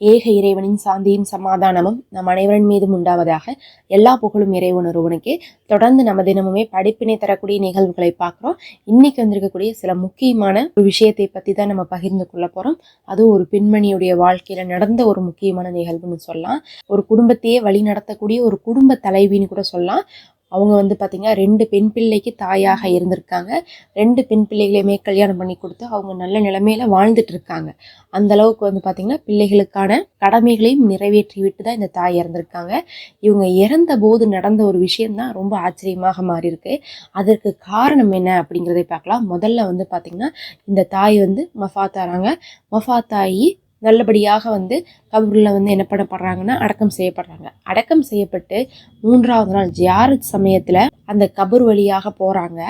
ஏக இறைவனின் சாந்தியும் சமாதானமும் நம் அனைவரின் மீதும் உண்டாவதாக எல்லா புகழும் இறைவன் ஒருவனுக்கே தொடர்ந்து நம்ம தினமுமே படிப்பினை தரக்கூடிய நிகழ்வுகளை பார்க்குறோம். இன்னைக்கு வந்திருக்கக்கூடிய சில முக்கியமான ஒரு விஷயத்தை பற்றி தான் நம்ம பகிர்ந்து கொள்ள போகிறோம் அதுவும் ஒரு பெண்மணியுடைய வாழ்க்கையில் நடந்த ஒரு முக்கியமான நிகழ்வுன்னு சொல்லலாம். ஒரு குடும்பத்தையே வழி நடத்தக்கூடிய ஒரு குடும்ப தலைவின்னு கூட சொல்லலாம். அவங்க வந்து பார்த்திங்கன்னா ரெண்டு பெண் பிள்ளைக்கு தாயாக இருந்திருக்காங்க. ரெண்டு பெண் பிள்ளைகளையுமே கல்யாணம் பண்ணி கொடுத்து அவங்க நல்ல நிலைமையில் வாழ்ந்துட்டு இருக்காங்க. அந்தளவுக்கு வந்து பார்த்திங்கன்னா பிள்ளைகளுக்கான கடமைகளையும் நிறைவேற்றி விட்டு தான் இந்த தாய் இறந்திருக்காங்க. இவங்க இறந்த போது நடந்த ஒரு விஷயம்தான் ரொம்ப ஆச்சரியமாக மாறி இருக்கு அதற்கு காரணம் என்ன அப்படிங்கிறதை பார்க்கலாம். முதல்ல வந்து பார்த்திங்கன்னா இந்த தாய் வந்து மஃபாத்தாராங்க மஃபாத்தாயி நல்லபடியாக வந்து கபூரில் வந்து என்ன பண்ணப்படுறாங்கன்னா அடக்கம் செய்யப்படுறாங்க. அடக்கம் செய்யப்பட்டு மூன்றாவது நாள் ஜியாரத் சமயத்தில் அந்த கபூர் வழியாக போகிறாங்க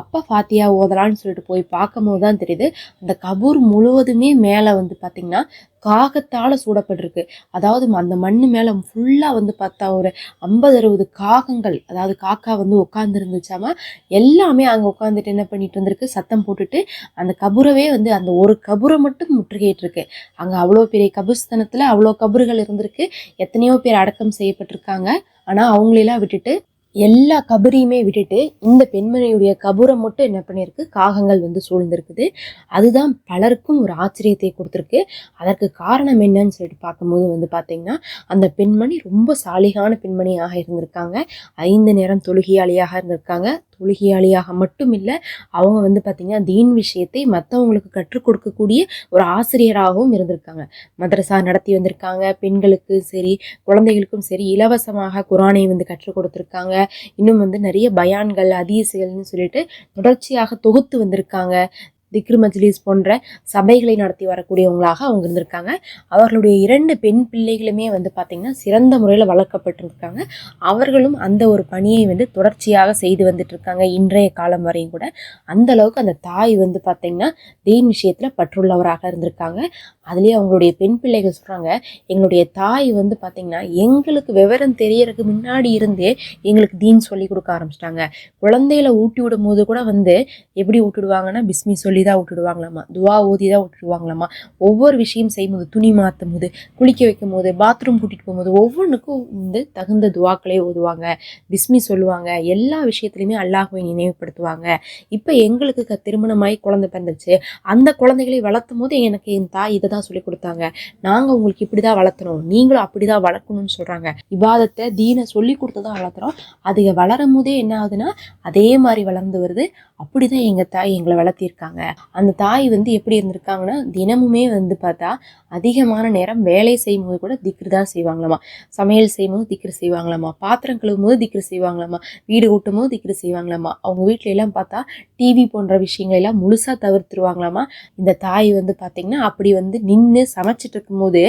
அப்போ ஃபாத்தியா ஓதலான்னு சொல்லிட்டு போய் பார்க்கும்போது தான் தெரியுது அந்த கபூர் முழுவதுமே மேலே வந்து பார்த்திங்கன்னா காகத்தால் சூடப்பட்டிருக்கு. அதாவது அந்த மண் மேலே ஃபுல்லாக வந்து பார்த்தா ஒரு ஐம்பது அறுபது காகங்கள் அதாவது காக்கா வந்து உட்காந்துருந்துச்சாமா எல்லாமே அங்கே உட்காந்துட்டு என்ன பண்ணிட்டு இருந்திருக்கு சத்தம் போட்டுட்டு அந்த கபுரவே வந்து அந்த ஒரு கபுரை மட்டும் முற்றுகையிட்டு இருக்கு அங்கே அவ்வளோ பெரிய கபுஸ்தனத்தில் அவ்வளோ கபறுகள் இருந்திருக்கு. எத்தனையோ பேர் அடக்கம் செய்யப்பட்டிருக்காங்க. ஆனால் அவங்களெல்லாம் விட்டுட்டு எல்லா கபரியுமே விட்டுட்டு இந்த பெண்மணியுடைய கபூரை மட்டும் என்ன பண்ணியிருக்கு? காகங்கள் வந்து சூழ்ந்திருக்குது. அதுதான் பலருக்கும் ஒரு ஆச்சரியத்தை கொடுத்துருக்கு. அதற்கு காரணம் என்னன்னு சொல்லிட்டு பார்க்கும்போது வந்து பார்த்தீங்கன்னா அந்த பெண்மணி ரொம்ப சாலிகான பெண்மணியாக இருந்திருக்காங்க. ஐந்து நேரம் தொழுகியாளியாக இருந்திருக்காங்க. தொழுகையாளியாக மட்டும் இல்லை அவங்க வந்து பார்த்திங்கன்னா தீன் விஷயத்தை மற்றவங்களுக்கு கற்றுக் கொடுக்கக்கூடிய ஒரு ஆசிரியராகவும் இருந்திருக்காங்க. மதரசா நடத்தி வந்திருக்காங்க பெண்களுக்கு சரி குழந்தைகளுக்கும் சரி இலவசமாக குரானை வந்து கற்றுக் கொடுத்துருக்காங்க. இன்னும் வந்து நிறைய பயான்கள் அதிசைகள்னு சொல்லிட்டு தொடர்ச்சியாக தொகுத்து வந்திருக்காங்க. திக்ரு மஜ்லிஸ் போன்ற சபைகளை நடத்தி வரக்கூடியவங்களாக அவங்க இருந்திருக்காங்க. அவர்களுடைய இரண்டு பெண் பிள்ளைகளுமே வந்து பார்த்திங்கன்னா சிறந்த முறையில் வளர்க்கப்பட்டிருக்காங்க. அவர்களும் அந்த ஒரு பணியை வந்து தொடர்ச்சியாக செய்து வந்துட்டு இருக்காங்க இன்றைய காலம் வரையும் கூட. அந்த அளவுக்கு அந்த தாய் வந்து பார்த்திங்கன்னா தீன் விஷயத்தில் பற்றுள்ளவராக இருந்திருக்காங்க. அதுலேயே அவங்களுடைய பெண் பிள்ளைகள் சொல்கிறாங்க எங்களுடைய தாய் வந்து பார்த்திங்கன்னா எங்களுக்கு விவரம் தெரியறதுக்கு முன்னாடி இருந்தே எங்களுக்கு தீன் சொல்லி கொடுக்க ஆரம்பிச்சிட்டாங்க. குழந்தையில ஊட்டி விடும் போது கூட வந்து எப்படி விட்டுடுவாங்கன்னா பிஸ்மி சொல்லி தான் விட்டுடுவாங்களாமா? துவா ஓதி தான் விட்டுடுவாங்களாமா? ஒவ்வொரு விஷயம் செய்யும்போது துணி மாற்றும் போது குளிக்க வைக்கும் போது பாத்ரூம் கூட்டிகிட்டு போகும்போது ஒவ்வொன்றுக்கும் வந்து தகுந்த துவாக்களே ஓதுவாங்க. பிஸ்மி சொல்லுவாங்க. எல்லா விஷயத்துலையுமே அல்லாஹுவை நினைவுபடுத்துவாங்க. இப்போ எங்களுக்கு க- திருமணமாகி குழந்தை பிறந்துச்சு அந்த குழந்தைகளை வளர்த்தும் போது எனக்கு என் தாய் இதை தான் சொல்லி கொடுத்தாங்க. நாங்கள் உங்களுக்கு இப்படி தான் வளர்த்தணும். நீங்களும் அப்படி தான் வளர்க்கணும்னு சொல்கிறாங்க விவாதத்தை தீனை சொல்லி கொடுத்து தான் வளர்த்துறோம். அதுக வளரும் போதே என்ன ஆகுதுன்னா அதே மாதிரி வளர்ந்து வருது. அப்படி தான் எங்கள் தாய் எங்களை வளர்த்திருக்காங்க. அந்த தாய் வந்து எப்படி இருந்திருக்காங்கன்னா தினமுமே வந்து பார்த்தா அதிகமான நேரம் வேலை செய்யும் போது கூட திக்ரு தான் செய்வாங்களாமா. சமையல் செய்யும்போது திக்ரு செய்வாங்களாமா. பாத்திரம் கழுவும் போது திக்ரு செய்வாங்களாமா. வீடு கூட்டும் போது திக்ரு செய்வாங்களாமா. அவங்க வீட்டில எல்லாம் பார்த்தா டிவி போன்ற விஷயங்களை எல்லாம் முழுசாக தவிர்த்துருவாங்களாமா. இந்த தாய் வந்து பார்த்திங்கன்னா அப்படி வந்து நின்று சமைச்சிட்டு இருக்கும்போது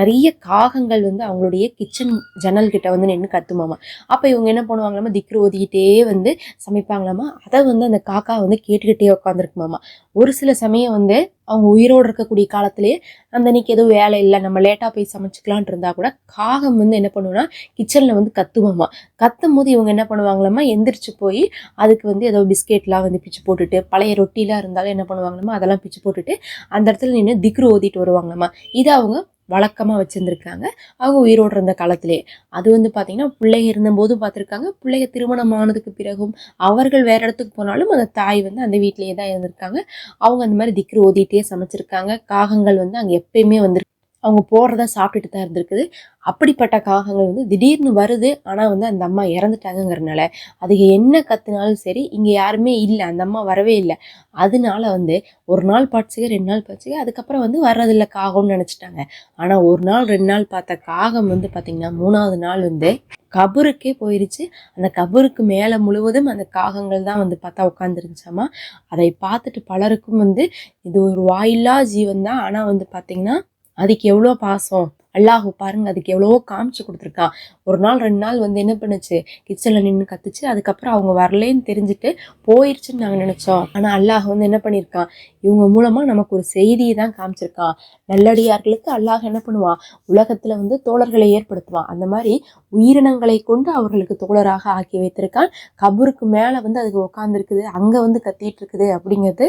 நிறைய காகங்கள் வந்து அவங்களுடைய கிச்சன் ஜன்னல் கிட்ட வந்து நின்று கத்துமாமா. அப்போ இவங்க என்ன பண்ணுவாங்களாமா திக்ரு ஓதிக்கிட்டே வந்து சமைப்பாங்களாமா. அதை வந்து அந்த காக்கா வந்து கேட்டுக்கிட்டே உட்காந்துருக்குமாமா ஒரு சில சமயம் வந்து அவங்க உயிரோடு இருக்கக்கூடிய காலத்திலேயே அந்த அன்னைக்கு எதுவும் வேலை இல்லை நம்ம லேட்டாக போய் சமைச்சிக்கலான் இருந்தால் கூட காகம் வந்து என்ன பண்ணுவோம்னா கிச்சனில் வந்து கத்துவோமா. கத்தும் போது இவங்க என்ன பண்ணுவாங்களாமா எந்திரிச்சு போய் அதுக்கு வந்து ஏதோ பிஸ்கெட்லாம் வந்து பிச்சு போட்டுட்டு பழைய ரொட்டிலாம் இருந்தாலும் என்ன பண்ணுவாங்களாமா அதெல்லாம் பிச்சு போட்டுட்டு அந்த இடத்துல நின்று திக்ரு ஓதிட்டு வருவாங்களாமா இதை அவங்க வழக்கமாக வச்சுருந்துருக்காங்க. அவங்க உயிரோடு இருந்த காலத்திலே. அது வந்து பார்த்திங்கன்னா பிள்ளைங்க இருந்தபோதும் பார்த்துருக்காங்க பிள்ளைங்க திருமணம் ஆனதுக்கு பிறகும் அவர்கள் வேறு இடத்துக்கு போனாலும் அந்த தாய் வந்து அந்த வீட்டிலேயே தான் இருந்திருக்காங்க. அவங்க அந்த மாதிரி திக்ரு ஓதிட்டே சமைச்சிருக்காங்க. காகங்கள் வந்து அங்கே எப்பயுமே வந்துருக்கு. அவங்க போடுறத சாப்பிட்டுட்டு தான் இருந்திருக்குது. அப்படிப்பட்ட காகங்கள் வந்து திடீர்னு வருது. ஆனால் வந்து அந்த அம்மா இறந்துட்டாங்கங்கிறனால அதுக்கு என்ன கத்துனாலும் சரி இங்கே யாருமே இல்லை. அந்த அம்மா வரவே இல்லை. அதனால வந்து ஒரு நாள் பாடிச்சுக்க ரெண்டு நாள் பாடிச்சுக்க அதுக்கப்புறம் வந்து வர்றதில்ல காகம்னு நினச்சிட்டாங்க. ஆனால் ஒரு நாள் ரெண்டு நாள் பார்த்த காகம் வந்து பார்த்திங்கன்னா மூணாவது நாள் வந்து கபருக்கே போயிருச்சு. அந்த கபருக்கு மேலே முழுவதும் அந்த காகங்கள் தான் வந்து பார்த்தா உட்காந்துருந்துச்சாமா அதை பார்த்துட்டு பலருக்கும் வந்து இது ஒரு வாயில்லா ஜீவன் தான். ஆனால் வந்து பார்த்திங்கன்னா அதுக்கு எவ்வளோ பாசம்? அல்லாஹு பாருங்க அதுக்கு எவ்வளவோ காமிச்சு கொடுத்துருக்கான் ஒரு நாள் ரெண்டு நாள் வந்து என்ன பண்ணுச்சு? கிச்சனில் நின்று கத்துச்சு. அதுக்கப்புறம் அவங்க வரலேன்னு தெரிஞ்சுட்டு போயிடுச்சுன்னு நாங்கள் நினச்சோம். ஆனால் அல்லாஹ் வந்து என்ன பண்ணியிருக்கான் இவங்க மூலமாக நமக்கு ஒரு செய்தியை தான் காமிச்சிருக்கான் நல்லடியார்களுக்கு அல்லாஹ் என்ன பண்ணுவான் உலகத்தில் வந்து தோழர்களை ஏற்படுத்துவான் அந்த மாதிரி உயிரினங்களை கொண்டு அவர்களுக்கு தோழராக ஆக்கி வைத்திருக்கான். கபருக்கு மேலே வந்து அதுக்கு உட்காந்துருக்குது அங்கே வந்து கத்திட்டு இருக்குது அப்படிங்கிறது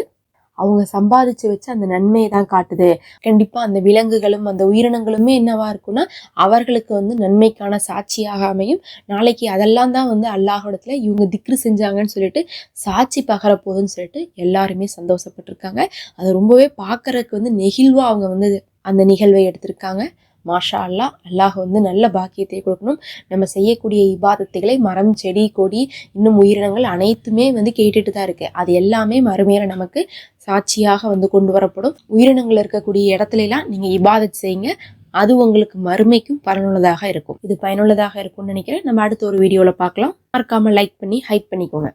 அவங்க சம்பாதிச்சு வச்சு அந்த நன்மையை தான் காட்டுது. கண்டிப்பா அந்த விலங்குகளும் அந்த உயிரினங்களுமே என்னவா இருக்கும்னா அவர்களுக்கு வந்து நன்மைக்கான சாட்சியாக அமையும். நாளைக்கு அதெல்லாம் தான் வந்து அல்லாஹிடத்துல இவங்க திக்ரு செஞ்சாங்கன்னு சொல்லிட்டு சாட்சி பகர போகுதுன்னு சொல்லிட்டு எல்லாருமே சந்தோஷப்பட்டிருக்காங்க. அது ரொம்பவே பார்க்கறதுக்கு வந்து நெகிழ்வா அவங்க வந்து அந்த நிகழ்வை எடுத்திருக்காங்க. மாஷா அல்லாஹ் அல்லாஹ் வந்து நல்ல பாக்கியத்தை கொடுக்கணும். நம்ம செய்யக்கூடிய இபாதத்துகளை மரம் செடி கொடி இன்னும் உயிரினங்கள் அனைத்துமே வந்து கேட்டுட்டு தான் இருக்கு. அது எல்லாமே மறுமையில நமக்கு சாட்சியாக வந்து கொண்டு வரப்படும். உயிரினங்கள் இருக்கக்கூடிய இடத்துலலாம் நீங்கள் நீங்க இபாதத் செய்யுங்க. அது உங்களுக்கு மறுமைக்கும் பயனுள்ளதாக இருக்கும். இது பயனுள்ளதாக இருக்கும்னு நினைக்கிறேன். நம்ம அடுத்த ஒரு வீடியோவில் பார்க்கலாம். மறக்காமல் லைக் பண்ணி ஹைட் பண்ணிக்கோங்க.